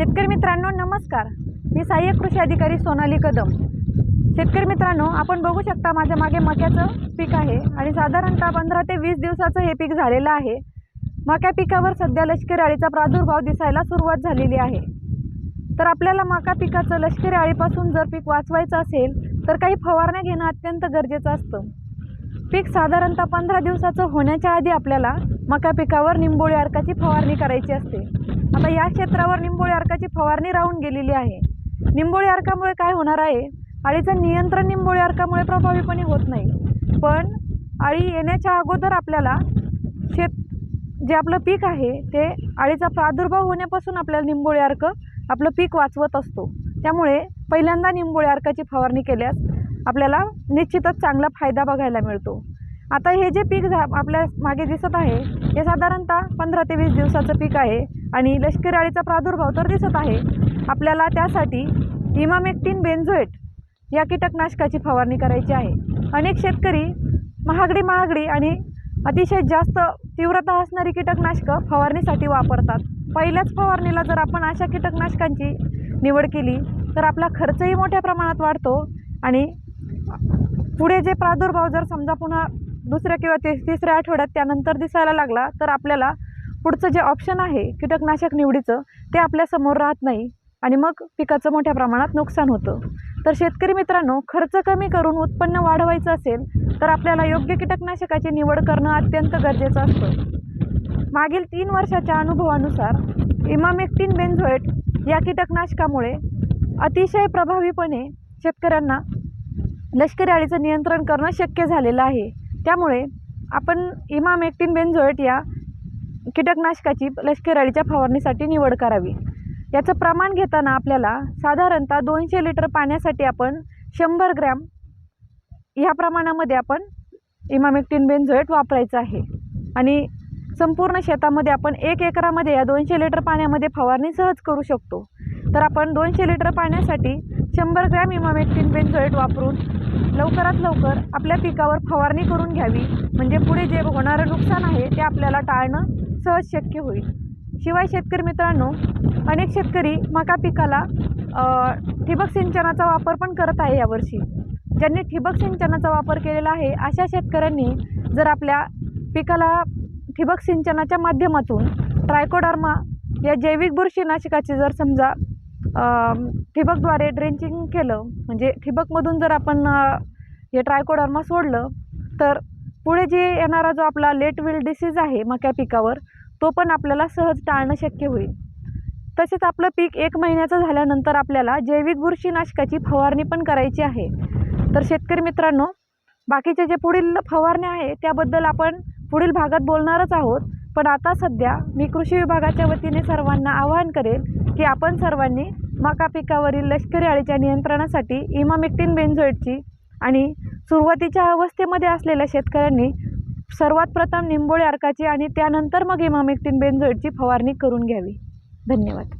शेतकरी मित्रांनो नमस्कार. मी सहाय्यक कृषी अधिकारी सोनाली कदम. शेतकरी मित्रांनो आपण बघू शकता माझ्या मागे मक्याचं पीक आहे आणि साधारणतः पंधरा ते वीस दिवसाचं हे पीक झालेलं आहे. मका पिकावर सध्या लष्करी अळीचा प्रादुर्भाव दिसायला सुरुवात झालेली आहे. तर आपल्याला मका पिकाचं लष्करी अळीपासून जर पीक वाचवायचं असेल तर काही फवारण्या घेणं अत्यंत गरजेचं असतं. पीक साधारणतः पंधरा दिवसाचं होण्याच्या आधी आपल्याला मका पिकावर निंबोळी अर्काची फवारणी करायची असते. आता या क्षेत्रावर निंबोळी अर्काची फवारणी राहून गेलेली आहे. निंबोळी अर्कामुळे काय होणार आहे? अळीचं नियंत्रण निंबोळी अर्कामुळे प्रभावीपणे होत नाही. पण अळी येण्याच्या अगोदर आपल्याला शेत जे आपलं पीक आहे ते अळीचा प्रादुर्भाव होण्यापासून आपल्याला निंबोळी अर्क आपलं पीक वाचवत असतो. त्यामुळे पहिल्यांदा निंबोळी अर्काची फवारणी केल्यास आपल्याला निश्चितच चांगला फायदा बघायला मिळतो. आता हे जे पीक झा आपल्या मागे दिसत आहे हे साधारणतः पंधरा ते वीस दिवसाचं पीक आहे. आणि लष्करी अळीचा प्रादुर्भाव तर दिसत आहे. आपल्याला त्यासाठी इमामेक्टिन बेन्झोएट या कीटकनाशकाची फवारणी करायची आहे. अनेक शेतकरी महागडी महागडी आणि अतिशय जास्त तीव्रता असणारी कीटकनाशकं फवारणीसाठी वापरतात. पहिल्याच फवारणीला जर आपण अशा कीटकनाशकांची निवड केली तर आपला खर्चही मोठ्या प्रमाणात वाढतो आणि पुढे जे प्रादुर्भाव जर समजा पुन्हा दुसऱ्या किंवा ते तिसऱ्या आठवड्यात त्यानंतर दिसायला लागला तर आपल्याला पुढचं जे ऑप्शन आहे कीटकनाशक निवडीचं ते आपल्यासमोर राहत नाही आणि मग पिकाचं मोठ्या प्रमाणात नुकसान होतं. तर शेतकरी मित्रांनो खर्च कमी करून उत्पन्न वाढवायचं असेल तर आपल्याला योग्य कीटकनाशकाची निवड करणं अत्यंत गरजेचं असतं. मागील तीन वर्षाच्या अनुभवानुसार इमामेक्टिन बेन्झोएट या कीटकनाशकामुळे अतिशय प्रभावीपणे शेतकऱ्यांना लष्करी अळीचं नियंत्रण करणं शक्य झालेलं आहे. त्यामुळे आपण इमामेक्टिन बेन्झोएट या कीटकनाशकाची लष्करी अळीच्या फवारणीसाठी निवड करावी. याचं प्रमाण घेताना आपल्याला साधारणतः दोनशे लिटर पाण्यासाठी आपण शंभर ग्रॅम ह्या प्रमाणामध्ये आपण इमामेक्टिन बेन्झोएट वापरायचं आहे. आणि संपूर्ण शेतामध्ये आपण एक एकरामध्ये या दोनशे लिटर पाण्यामध्ये फवारणी सहज करू शकतो. तर आपण दोनशे लिटर पाण्यासाठी शंभर ग्रॅम इमामेक्टिन बेन्झोएट वापरून लवकरात लवकर आपल्या पिकावर फवारणी करून घ्यावी. म्हणजे पुढे जे होणारं नुकसान आहे ते आपल्याला टाळणं सहज शक्य होईल. शिवाय शेतकरी मित्रांनो अनेक शेतकरी मका पिकाला ठिबक सिंचनाचा वापर पण करत आहे यावर्षी. ज्यांनी ठिबक सिंचनाचा वापर केलेला आहे अशा शेतकऱ्यांनी जर आपल्या पिकाला ठिबक सिंचनाच्या माध्यमातून ट्रायकोडर्मा या जैविक बुरशीनाशकाची जर समजा ठिबकद्वारे ड्रेंचिंग केलं म्हणजे ठिबकमधून जर आपण हे ट्रायकोडर्मा सोडलं तर पुढे जे येणारा जो आपला लेट विल डिसीज आहे मक्या पिकावर तो पण आपल्याला सहज टाळणं शक्य होईल. तसेच आपलं पीक एक महिन्याचं झाल्यानंतर आपल्याला जैविक बुरशीनाशकाची फवारणी पण करायची आहे. तर शेतकरी मित्रांनो बाकीचे जे पुढील फवारण्या आहे त्याबद्दल आपण पुढील भागात बोलणारच आहोत. पण आता सध्या मी कृषी विभागाच्या वतीने सर्वांना आवाहन करेल की आपण सर्वांनी मका पिकावरील लष्करी अळीच्या नियंत्रणासाठी इमामिक्टिन बेन्झोएटची आणि सुरुवातीच्या अवस्थेमध्ये असलेल्या शेतकऱ्यांनी सर्वात प्रथम निंबोळी अर्काची आणि त्यानंतर मग इमामेक्टिन बेन्झोएटची फवारणी करून घ्यावी. धन्यवाद.